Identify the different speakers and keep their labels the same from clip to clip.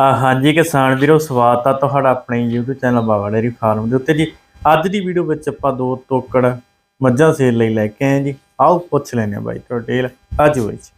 Speaker 1: ਆ ਹਾਂਜੀ ਕਿਸਾਨ ਵੀਰੋ ਸਵਾਗਤ ਆ ਤੁਹਾਡਾ ਆਪਣੇ YouTube channel Bawa dairy farm ਦੇ ਉੱਤੇ ਜੀ। ਅੱਜ ਦੀ ਵੀਡੀਓ ਵਿੱਚ ਆਪਾਂ ਦੋ ਤੋਕੜ ਮੱਝਾਂ ਸੇਲ ਲਈ ਲੈ ਕੇ ਆਏ ਜੀ। ਆਓ ਪੁੱਛ ਲੈਨੇ ਆ ਬਾਈ ਤੋਂ ਡਿਟੇਲ ਅੱਜ ਹੋਈ ਜੀ।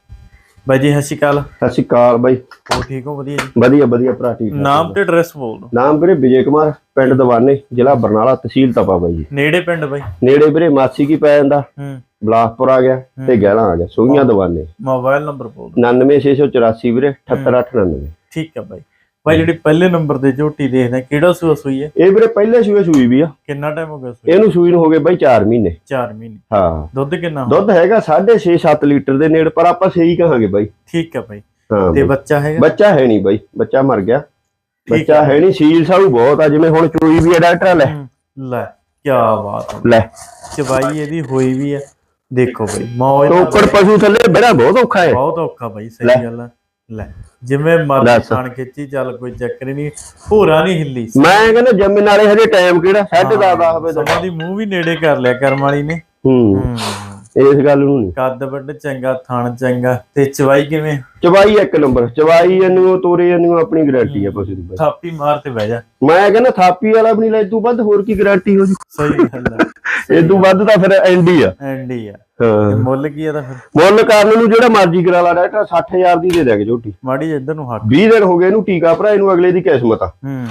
Speaker 1: ਬਾਈ ਜੀ ਸਤਿ ਸ਼੍ਰੀ ਅਕਾਲ।
Speaker 2: ਸਤਿ ਸ਼੍ਰੀ ਅਕਾਲ ਬਾਈ।
Speaker 1: ਹੋ ਠੀਕ ਹੋ? ਵਧੀਆ ਜੀ।
Speaker 2: ਵਧੀਆ ਵਧੀਆ ਭਰਾ ਠੀਕ।
Speaker 1: ਨਾਮ ਤੇ ਐਡਰੈਸ ਬੋਲ ਦਿਓ।
Speaker 2: ਨਾਮ ਵੀਰੇ ਵਿਜੇ ਕੁਮਾਰ ਪਿੰਡ ਦਵਾਨੇ ਜ਼ਿਲ੍ਹਾ ਬਰਨਾਲਾ ਤਹਿਸੀਲ ਤਪਾ ਬਾਈ ਜੀ।
Speaker 1: ਨੇੜੇ ਪਿੰਡ ਬਾਈ?
Speaker 2: ਨੇੜੇ ਵੀਰੇ ਮਾਸੀ ਕੀ ਪੈ ਜਾਂਦਾ।
Speaker 1: ਹੂੰ।
Speaker 2: ਬਲਾਸਪੁਰ ਆ ਗਿਆ ਤੇ ਗਹਿਲਾ ਆ ਗਿਆ। ਸੋਹੀਆਂ ਦਵਾਨੇ।
Speaker 1: ਮੋਬਾਈਲ ਨੰਬਰ ਬੋਲ ਦਿਓ।
Speaker 2: 99684 ਵੀਰੇ 78899
Speaker 1: ਠੀਕ ਹੈ ਬਾਈ। ਬਾਈ ਜਿਹੜੀ ਪਹਿਲੇ ਨੰਬਰ ਤੇ ਝੋਟੀ ਦੇਖਦੇ ਆ, ਕਿਹੜਾ ਸੂਆ ਸੂਈ ਹੈ?
Speaker 2: ਇਹ ਵੀਰੇ ਪਹਿਲੇ ਸੂਏ ਸੂਈ ਵੀ ਆ।
Speaker 1: ਕਿੰਨਾ ਟਾਈਮ ਹੋ ਗਿਆ ਸੂਈ
Speaker 2: ਇਹਨੂੰ ਸੂਈ ਨੂੰ ਹੋ ਗਏ ਬਾਈ 4 ਮਹੀਨੇ।
Speaker 1: 4 ਮਹੀਨੇ।
Speaker 2: ਹਾਂ।
Speaker 1: ਦੁੱਧ ਕਿੰਨਾ
Speaker 2: ਦੁੱਧ ਹੈਗਾ 6.5 7 ਲੀਟਰ ਦੇ ਨੇੜ ਪਰ ਆਪਾਂ ਸਹੀ ਕਹਾਂਗੇ ਬਾਈ।
Speaker 1: ਠੀਕ ਹੈ ਬਾਈ। ਤੇ। ਬੱਚਾ ਹੈਗਾ?
Speaker 2: ਬੱਚਾ ਹੈ ਨਹੀਂ ਬਾਈ ਬੱਚਾ ਮਰ ਗਿਆ। ਬੱਚਾ ਹੈ ਨਹੀਂ ਸੀਲ ਸਾਊ ਬਹੁਤ ਆ ਜਿਵੇਂ ਹੁਣ ਚੋਈ ਵੀ ਆ ਡਾਕਟਰ ਲੈ
Speaker 1: ਲੈ ਕੀ ਬਾਤ
Speaker 2: ਲੈ।
Speaker 1: ਚਵਾਈ ਇਹਦੀ ਹੋਈ ਵੀ ਹੈ ਦੇਖੋ ਬਈ ਮੌਜ
Speaker 2: ਟੋਕੜ ਪਸ਼ੂ ਥੱਲੇ ਬੜਾ ਬਹੁਤ ਔਖਾ ਹੈ।
Speaker 1: ਬਹੁਤ ਔਖਾ ਬਈ ਸਹੀ। ਗੱਲ ਹੈ ਲੈ ਜਿਵੇਂ ਮਰਜ਼ੀ। ਖਾਣ ਖਿੱਚੀ ਚੱਲ ਕੋਈ ਚੱਕਰ ਹੀ ਨਹੀਂ ਭੂਰਾ ਨਹੀਂ ਹਿੱਲੀ
Speaker 2: ਮੈਂ ਕਹਿੰਦਾ ਜੰਮੇ ਨਾਲੇ ਹਜੇ ਟਾਈਮ ਕਿਹੜਾ? 10:30 10 ਵਜੇ
Speaker 1: ਸਮਾਂ ਦੀ ਮੂੰਹ ਵੀ ਨੇੜੇ ਕਰ ਲਿਆ ਕਰਮ ਵਾਲੀ ਨੇ।
Speaker 2: ਹੂੰ। ਇਸ ਗੱਲ ਨੂੰ ਨਹੀਂ।
Speaker 1: ਕੱਦ ਵੱਡ ਚੰਗਾ ਥਣ ਚੰਗਾ ਤੇ ਚਵਾਈ ਕਿਵੇਂ?
Speaker 2: ਚਵਾਈ ਇੱਕ ਨੰਬਰ ਚਵਾਈ ਇਹਨੂੰ ਤੋਰੇ ਇਹਨੂੰ ਆਪਣੀ ਗਾਰੰਟੀ ਆ ਪਸ਼ੂ ਦੀ ਬਸ।
Speaker 1: ਥਾਪੀ ਮਾਰ ਤੇ ਬਹਿ ਜਾ।
Speaker 2: ਮੈਂ ਕਹਿੰਦਾ ਥਾਪੀ ਵਾਲਾ ਵੀ ਨਹੀਂ ਲੈ ਤੂੰ ਵੱਧ ਹੋਰ ਕੀ ਗਾਰੰਟੀ ਹੋ ਜੂ?
Speaker 1: ਸਹੀ ਗੱਲ ਹੈ
Speaker 2: ਇਹ ਤੋਂ ਵੱਧ ਤਾਂ ਫਿਰ ਐਂਡੀ ਆ।
Speaker 1: ਐਂਡੀ ਆ।
Speaker 2: ਹਾਂ।
Speaker 1: ਮੁੱਲ ਕੀ ਆ ਤਾਂ ਫਿਰ?
Speaker 2: ਮੁੱਲ ਕਰਨ ਨੂੰ ਜਿਹੜਾ ਮਰਜ਼ੀ ਕਰਾ ਲਾ ਡਾਕਟਰ 60000 ਦੀ ਦੇ ਦੇਗੇ ਝੋਟੀ।
Speaker 1: ਮਾੜੀ ਇੱਧਰ ਨੂੰ ਹਟ।
Speaker 2: 20 ਦਿਨ ਹੋ ਗਏ ਇਹਨੂੰ ਟੀਕਾ ਭਰਾ ਇਹਨੂੰ ਅਗਲੇ ਦੀ ਕਿਸਮਤ ਆ।
Speaker 1: ਹੂੰ।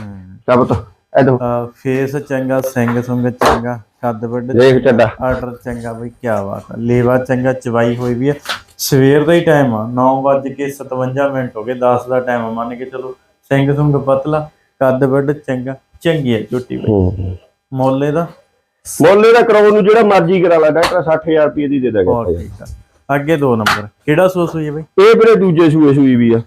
Speaker 2: ਤੋਂ
Speaker 1: ਆ ਫੇਸ ਚੰਗਾ ਸਿੰਘ ਸੁੰਗ ਚੰਗਾ। ਕੱਦ ਵੱਡ
Speaker 2: ਦੇਖ ਚੱਡਾ।
Speaker 1: ਆਰਡਰ ਚੰਗਾ ਬਈ ਕੀ ਬਾਤ ਹੈ ਲੇਵਾ ਚੰਗਾ ਚਵਾਈ ਹੋਈ ਵੀ ਹੈ ਸਵੇਰ ਦਾ ਹੀ ਟਾਈਮ ਆ 9:57 ਮਿੰਟ ਹੋ ਗਏ 10 ਦਾ ਟਾਈਮ ਮੰਨ ਕੇ ਚਲੋ ਸਿੰਘ ਸੁੰਗ ਪਤਲਾ ਕੱਦ ਵੱਡ ਚੰਗਾ ਚੰਗੀ ਹੈ ਝੋਟੀ ਬਈ। ਮੋਲੇ ਦਾ
Speaker 2: ਮੁੱਲ ਇਹਦਾ ਕਰਾਉਣ ਨੂੰ ਜਿਹੜਾ ਮਰਜ਼ੀ ਕਰਾ ਲਾ ਡਾਕਟਰ 60000 ਰੁਪਏ ਦੀ ਦੇ ਦੇਗਾ।
Speaker 1: ਅੱਗੇ ਦੋ ਨੰਬਰ ਕਿਹੜਾ ਸੂਆ ਸੂਈ ਬਈ?
Speaker 2: ਇਹ ਵੀਰੇ ਦੂਜੇ ਸੂਏ ਸੂਈ ਵੀ ਆ।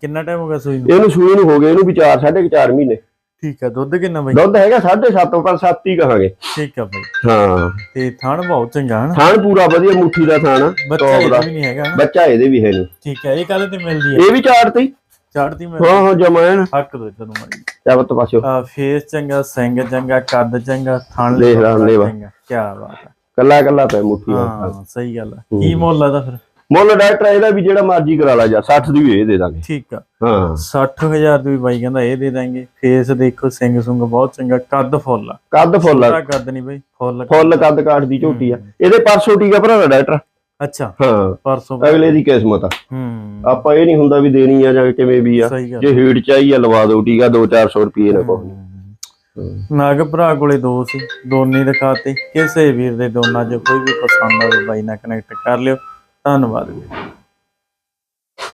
Speaker 1: ਕਿੰਨਾ ਟਾਈਮ ਹੋ ਗਿਆ ਸੂਈ ਨੂੰ?
Speaker 2: ਇਹਨੂੰ ਸੂਏ ਨੂੰ ਹੋ ਗਏ ਇਹਨੂੰ ਵੀ 4 4.5 ਮਹੀਨੇ।
Speaker 1: ਠੀਕ ਆ ਦੁੱਧ ਕਿੰਨਾ ਬਈ?
Speaker 2: ਦੁੱਧ ਹੈਗਾ 7.5 ਪਰ 7 ਹੀ ਕਹਾਂਗੇ।
Speaker 1: ਠੀਕ ਆ ਬਈ।
Speaker 2: ਹਾਂ।
Speaker 1: ਤੇ ਥਣ ਬਹੁਤ ਚੰਗਾ ਹਨ?
Speaker 2: ਥਾਣ ਪੂਰਾ ਵਧੀਆ ਮੁੱਠੀ ਦਾ ਥਾਣ ਆ
Speaker 1: ਬੱਚਾ ਇਹਦਾ। ਵੀ ਨਹੀਂ ਹੈਗਾ।
Speaker 2: ਬੱਚਾ ਇਹਦੇ ਵੀ ਹੈ ਨਹੀਂ।
Speaker 1: ਠੀਕ ਹੈ ਇਹ ਕਾਲੇ ਤੇ ਮਿਲਦੀ ਹੈ
Speaker 2: ਇਹ ਵੀ ਚਾਰ ਤੇ ਹੀ।
Speaker 1: ਚੜਦੀ ਮਿਲ
Speaker 2: ਹਾਂ ਹਾਂ ਜਮਾਨ
Speaker 1: ਹੱਕ ਦੋ ਤੈਨੂੰ ਮਾਰੀ
Speaker 2: ਚਾਬਤ ਪਾਸਿਓ
Speaker 1: ਆ ਫੇਸ ਚੰਗਾ ਸਿੰਘ ਚੰਗਾ ਕੱਦ ਚੰਗਾ ਥਣ
Speaker 2: ਲਾ।
Speaker 1: ਚੰਗਾ। ਕੀ ਬਾਤ ਹੈ
Speaker 2: ਕੱਲਾ ਕੱਲਾ ਪੈ ਮੁੱਠੀ
Speaker 1: ਹਾਂ ਸਹੀ ਗੱਲ ਹੈ। ਕੀ ਮੁੱਲ ਆਦਾ ਫਿਰ?
Speaker 2: ਮੁੱਲ ਡਾਕਟਰ ਇਹਦਾ ਵੀ ਜਿਹੜਾ ਮਰਜ਼ੀ ਕਰਾ ਲਾ ਜਾ 60 ਦੀ ਵੀ ਇਹ ਦੇ ਦਾਂਗੇ।
Speaker 1: ਠੀਕ ਆ।
Speaker 2: ਹਾਂ।
Speaker 1: 60000 ਦੀ ਵੀ ਬਾਈ ਕਹਿੰਦਾ ਇਹ ਦੇ ਦਾਂਗੇ। ਫੇਸ ਦੇਖੋ ਸਿੰਘ ਸੁੰਗ ਬਹੁਤ ਚੰਗਾ ਕੱਦ ਫੁੱਲ ਆ।
Speaker 2: ਕੱਦ ਫੁੱਲ ਆ।
Speaker 1: ਕੱਦ ਨਹੀਂ ਬਾਈ ਫੁੱਲ
Speaker 2: ਫੁੱਲ ਕੱਦ ਕਾਠ ਦੀ ਝੋਟੀ ਆ। ਇਹਦੇ ਪਰਸੋਂ ਟੀਕਾ ਭਰਾਣਾ ਡਾਕਟਰ?
Speaker 1: ਅੱਛਾ।
Speaker 2: ਹਾਂ।
Speaker 1: ਪਰਸੋਂ
Speaker 2: ਅਗਲੇ ਦੀ ਕਿਸਮਤ ਆ।
Speaker 1: ਹੂੰ।
Speaker 2: ਆਪਾਂ ਇਹ ਨਹੀਂ ਹੁੰਦਾ ਵੀ ਦੇਣੀ ਆ ਜਾਂ ਕਿਵੇਂ ਵੀ ਆ। ਜੇ ਹੀਟ ਚਾਹੀ ਆ ਲਵਾ ਦਿਓ ਟੀਕਾ 2-400 ਰੁਪਏ ਨਾ ਕੋ
Speaker 1: ਨਾਗ ਭਰਾ ਕੋਲੇ ਦੋ ਸੀ ਦੋਨੇ ਦਿਖਾਤੇ। ਕਿਸੇ ਵੀਰ ਦੇ ਦੋਨਾਂ 'ਚ ਕੋਈ ਵੀ ਪਸੰਦ ਆਵੇ ਬਾਈ ਨਾਲ ਕਨੈਕਟ ਕਰ ਲਿਓ। ਧੰਨਵਾਦ ਵੀਰ।